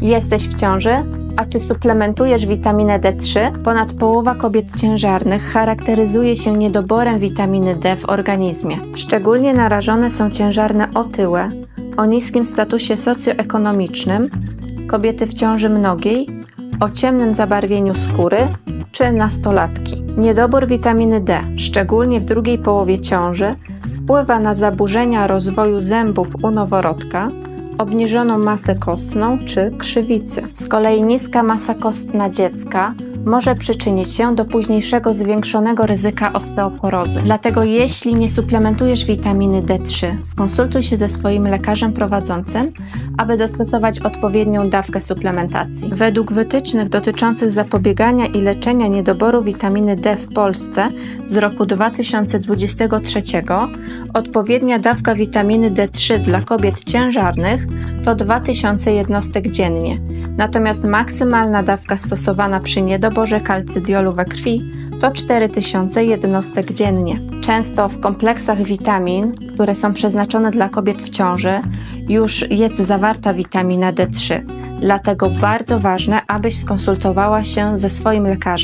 Jesteś w ciąży? A czy suplementujesz witaminę D3? Ponad połowa kobiet ciężarnych charakteryzuje się niedoborem witaminy D w organizmie. Szczególnie narażone są ciężarne otyłe, o niskim statusie socjoekonomicznym, kobiety w ciąży mnogiej, o ciemnym zabarwieniu skóry czy nastolatki. Niedobór witaminy D, szczególnie w drugiej połowie ciąży, wpływa na zaburzenia rozwoju zębów u noworodka, obniżoną masę kostną czy krzywicy. Z kolei niska masa kostna dziecka może przyczynić się do późniejszego zwiększonego ryzyka osteoporozy. Dlatego jeśli nie suplementujesz witaminy D3, skonsultuj się ze swoim lekarzem prowadzącym, aby dostosować odpowiednią dawkę suplementacji. Według wytycznych dotyczących zapobiegania i leczenia niedoboru witaminy D w Polsce z roku 2023 odpowiednia dawka witaminy D3 dla kobiet ciężarnych to 2000 jednostek dziennie, natomiast maksymalna dawka stosowana przy niedoborze kalcydiolu we krwi to 4000 jednostek dziennie. Często w kompleksach witamin, które są przeznaczone dla kobiet w ciąży, już jest zawarta witamina D3. Dlatego bardzo ważne, abyś skonsultowała się ze swoim lekarzem.